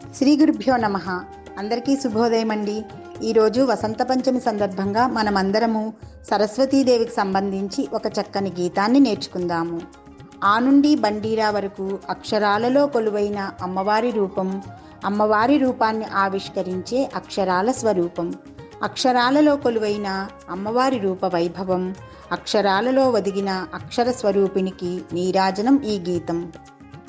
శ్రీ గురుభ్యో నమ. అందరికీ శుభోదయం అండి ఈరోజు వసంత పంచమి సందర్భంగా మనమందరము సరస్వతీదేవికి సంబంధించి ఒక చక్కని గీతాన్ని నేర్చుకుందాము. ఆ నుండి బండీరా వరకు అక్షరాలలో కొలువైన అమ్మవారి రూపం అమ్మవారి రూపాన్ని ఆవిష్కరించే అక్షరాల స్వరూపం అక్షరాలలో కొలువైన అమ్మవారి రూప వైభవం అక్షరాలలో ఒదిగిన అక్షర స్వరూపినికి నీరాజనం ఈ గీతం.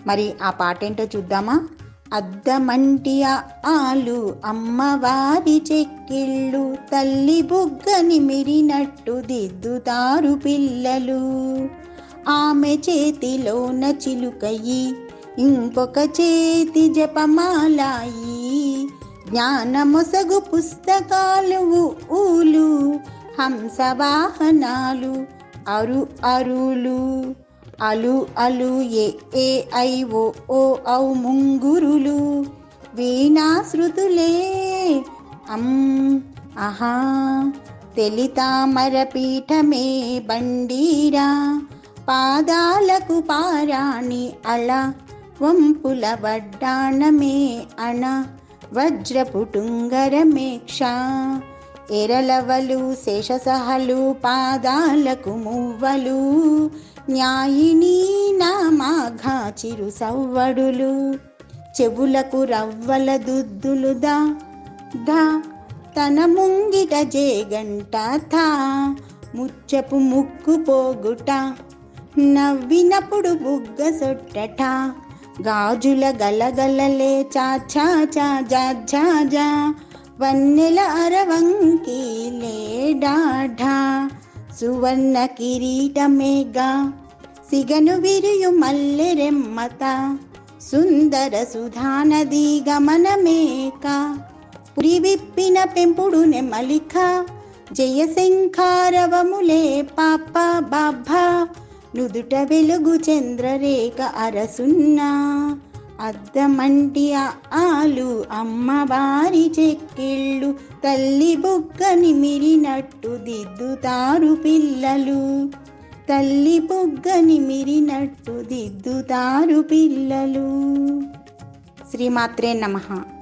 మరి ఆ పాటేంటో చూద్దామా? అద్దమంటి ఆలు అమ్మవారి చెక్కిళ్ళు తల్లి బుగ్గని మిరినట్టు దిద్దుతారు పిల్లలు. ఆమె చేతిలోన చిలుకయి ఇంకొక చేతి జపమాలాయి. జ్ఞానమొసగు పుస్తకాలు ఊలు హంసవాహనాలు అరు అరులు. అలు అలు ఏ ఏ ఐ ఓ ఓ ఔ ముంగురులు వీణాశ్రుతులే. అం అహా తెలితామరపీఠమే బండీరా పాదాలకు పారాణి అళ వంపుల వడ్డాణమే అణ వజ్రపుటుంగరమేక్ష. ఎరలవలు శేషసహలు పాదాలకు మువ్వలు న్యాయిని నామాఘా చిరు సవ్వడులు చెవులకు రవ్వల దుద్దులు దా దా తన ముంగిట జేగంట థా ముచ్చపు ముక్కు పోగుట నవ్వినప్పుడు బుగ్గ సొట్టట గాజుల గలగలలే చా చా చా జా జా అరవంగ వన్నెల అరవంకి లేడాఢా సువర్ణ కిరీటమేగా. సిగను విరియు మల్లెరెమ్మత సుందర సుధానది గమనమేక పురి విప్పిన పెంపుడు నెమలిక జయశంఖారవములే పాప బాభా. నుదుట వెలుగు చంద్రరేఖ అరసున్నా అద్దమంటి ఆలు అమ్మవారి చెక్కిళ్ళు తల్లి బుగ్గని మిరినట్టు దిద్దుతారు పిల్లలు. తల్లి బుగ్గని మిరినట్టు దిద్దుతారు పిల్లలు. శ్రీమాత్రే నమః.